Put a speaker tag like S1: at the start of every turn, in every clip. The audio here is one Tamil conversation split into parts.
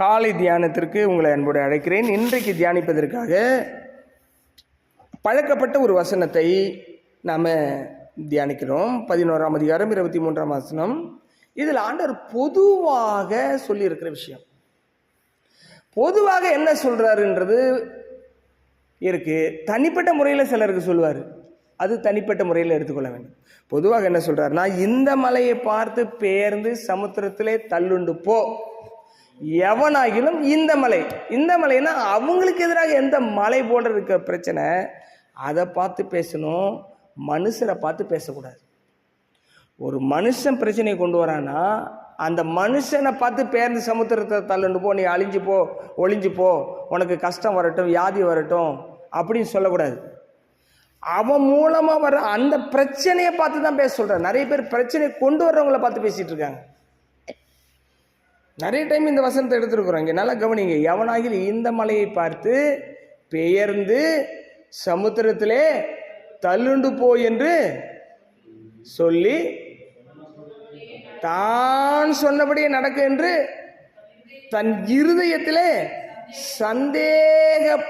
S1: காலை தியானத்திற்கு உங்களை அன்போடு அழைக்கிறேன். இன்றைக்கு தியானிப்பதற்காக பழக்கப்பட்ட ஒரு வசனத்தை நாம் தியானிக்கிறோம். பதினோராம் அதிகாரம் இருபத்தி மூன்றாம் வசனம். இதில் ஆண்டவர் பொதுவாக சொல்லியிருக்கிற விஷயம். பொதுவாக என்ன சொல்கிறாருன்றது இருக்குது தனிப்பட்ட முறையில் சிலருக்கு சொல்லுவார். அது தனிப்பட்ட முறையில் எடுத்துக்கொள்ள வேண்டும். பொதுவாக என்ன சொல்கிறாருன்னா இந்த மலையை பார்த்து பெயர்ந்து சமுத்திரத்திலே தள்ளுண்டு போ. எவனாகிலும் இந்த மலை இந்த மலைன்னா அவங்களுக்கு எதிராக எந்த மலை போன்ற இருக்க பிரச்சனை அதை பார்த்து பேசணும் மனுஷரை பார்த்து பேசக்கூடாது. ஒரு மனுஷன் பிரச்சனையை கொண்டு வரான்னா அந்த மனுஷனை பார்த்து பேர்ந்து சமுத்திரத்தை தள்ளுண்டு போ நீ அழிஞ்சு போ ஒளிஞ்சு போ உனக்கு கஷ்டம் வரட்டும் வியாதி வரட்டும் அப்படின்னு சொல்லக்கூடாது. அவன் மூலமாக வர அந்த பிரச்சனையை பார்த்து தான் பேச சொல்கிறேன் நிறைய பேர் பிரச்சனையை கொண்டு வர்றவங்கள பார்த்து பேசிகிட்டு இருக்காங்க. நிறைய டைம் இந்த வசனத்தை எடுத்துருக்குறோம் இங்கே. நல்லா கவனிங்க. எவனாகில் இந்த மலையை பார்த்து பெயர்ந்து சமுத்திரத்திலே தள்ளுண்டு போ என்று சொல்லி தான் சொன்னபடியே நடக்க என்று தன் இருதயத்திலே சந்தேகப்படாமல்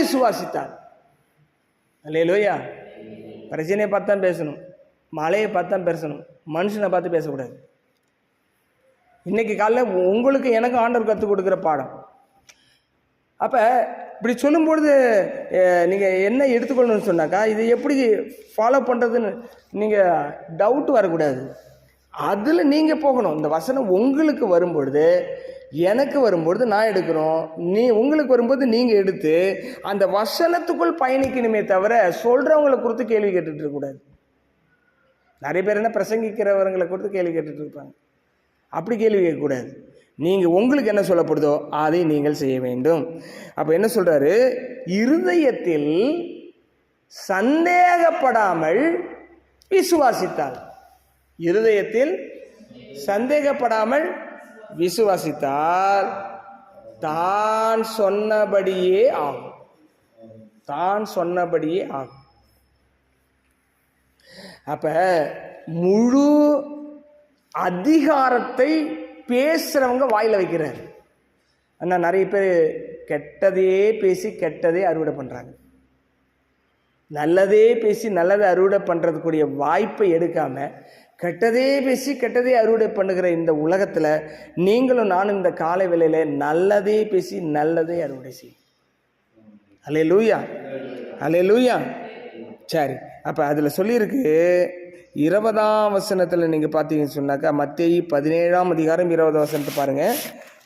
S1: விசுவாசித்தார் அல்லையா பிரச்சனையை பார்த்து தான் பேசணும். மலையை பார்த்து தான் பேசணும். மனுஷனை பார்த்து பேசக்கூடாது. இன்னைக்கு காலைல உங்களுக்கு எனக்கு ஆண்டவர் கற்றுக் கொடுக்குற பாடம். அப்போ இப்படி சொல்லும்பொழுது நீங்கள் என்ன எடுத்துக்கொள்ளணும்னு சொன்னாக்கா இது எப்படி ஃபாலோ பண்ணுறதுன்னு நீங்கள் டவுட் வரக்கூடாது. அதில் நீங்கள் போகணும். இந்த வசனம் உங்களுக்கு வரும்பொழுது எனக்கு வரும்பொழுது நான் எடுக்கிறோம். நீ உங்களுக்கு வரும்போது நீங்கள் எடுத்து அந்த வசனத்துக்குள் பயணிக்கணுமே தவிர சொல்கிறவங்களை குறித்து கேள்வி கேட்டுட்ருக்கக்கூடாது நிறைய பேர் என்ன பிரசங்கிக்கிறவங்களை குறித்து கேள்வி கேட்டுட்ருப்பாங்க அப்படி கேள்வி கேட்கக்கூடாது. நீங்கள் உங்களுக்கு என்ன சொல்லப்படுதோ அதை நீங்கள் செய்ய வேண்டும். அப்போ என்ன சொல்கிறாரு இருதயத்தில் சந்தேகப்படாமல் விசுவாசித்தால். இருதயத்தில் சந்தேகப்படாமல் விசுவாசித்தால். தான் சொன்னபடியே ஆகும். தான் சொன்னபடியே ஆகும். அப்போ முழு அதிகாரத்தை பேசுகிறவங்க வாயில் வைக்கிறார். ஆனால் நிறைய பேர் கெட்டதையே பேசி கெட்டதே அறுவடை பண்ணுறாங்க நல்லதே பேசி நல்லதை அறுவடை பண்ணுறதுக்குரிய வாய்ப்பை எடுக்காமல் கெட்டதே பேசி கெட்டதே அறுவடை பண்ணுகிற இந்த உலகத்தில் நீங்களும் நானும் இந்த காலை வேளையில் நல்லதே பேசி நல்லதே அறுவடை செய்யும் அலே லூயா அலே லூயா சரி. அப்போ அதில் சொல்லியிருக்கு இருபதாம் வசனத்தில் நீங்கள் பார்த்தீங்கன்னு சொன்னாக்கா மத்தேயு பதினேழாம் அதிகாரம் இருபதாம் வசனத்தை பாருங்கள்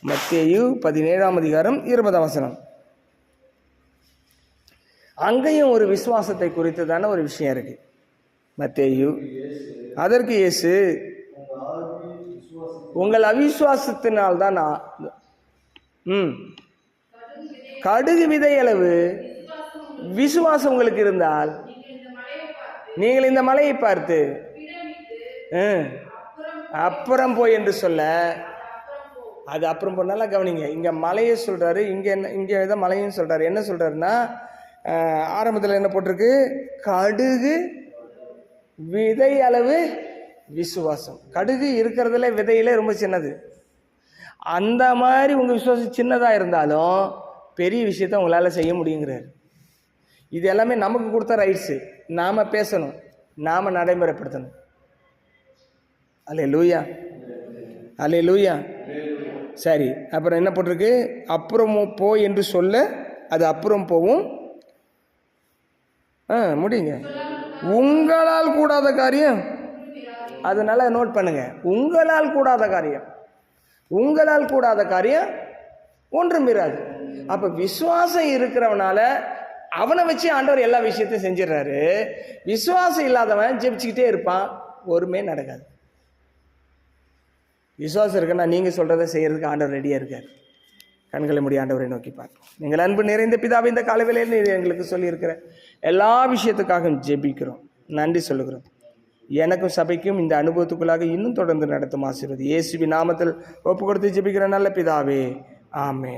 S1: மத்தேயு பதினேழாம் அதிகாரம் இருபதாம் வசனம். அங்கேயும் ஒரு விசுவாசத்தை குறித்ததான ஒரு விஷயம் இருக்கு. மத்தேயு அதற்கு இயேசு உங்கள் அவிசுவாசத்தினால் தான் நான் ம். கடுகு விதை அளவு விசுவாசம் உங்களுக்கு இருந்தால் நீங்கள் இந்த மலையை பார்த்து அப்புறம் போய் என்று சொல்ல அது அப்புறம் போனாலும் கவனிங்க. இங்கே மலையை சொல்கிறாரு இங்கே என்ன இங்கே தான் மலையும் சொல்கிறாரு என்ன சொல்கிறாருன்னா ஆரம்பத்தில் என்ன போட்டிருக்கு? கடுகு விதை அளவு விசுவாசம். கடுகு இருக்கிறதுல விதையில ரொம்ப சின்னது. அந்த மாதிரி உங்கள் விசுவாசம் சின்னதாக இருந்தாலும் பெரிய விஷயத்த உங்களால் செய்ய முடியுங்கிறார். இது எல்லாமே நமக்கு கொடுத்த ரைட்ஸு நாம் பேசணும். நாம் நடைமுறைப்படுத்தணும். அல்ல லூயா அலே லூயா சரி அப்புறம் என்ன போட்டிருக்கு? அப்புறம் போ என்று சொல்ல அது அப்புறம் போவும். ஆ முடியுங்க. உங்களால் கூடாத காரியம். அதனால நோட் பண்ணுங்க. உங்களால் கூடாத காரியம். உங்களால் கூடாத காரியம் ஒன்றும் இராது. அப்போ விசுவாசம் இருக்கிறவனால அவனை வச்சு ஆண்டவர் எல்லா விஷயத்தையும் செஞ்சிடறாரு. விசுவாசம் இல்லாதவன் ஜெபிச்சுக்கிட்டே இருப்பான். ஒருமே நடக்காது. விசுவாசம் இருக்குன்னா நீங்கள் சொல்கிறத செய்கிறதுக்கு ஆண்டவர் ரெடியாக இருக்கார். கண்களை மூடி ஆண்டவரை நோக்கி பார்ப்போம். நீங்கள் அன்பு நிறைந்த பிதாவை இந்த காலவேளையில் எங்களுக்கு சொல்லியிருக்கிற எல்லா விஷயத்துக்காகவும் ஜெபிக்கிறோம். நன்றி சொல்லுகிறோம். எனக்கும் சபைக்கும் இந்த அனுபவத்துக்குள்ளாக இன்னும் தொடர்ந்து நடத்தும் ஆசீர்வாதம். இயேசுவி நாமத்தில் ஒப்பு கொடுத்து ஜெபிக்கிற நல்ல பிதாவே ஆமே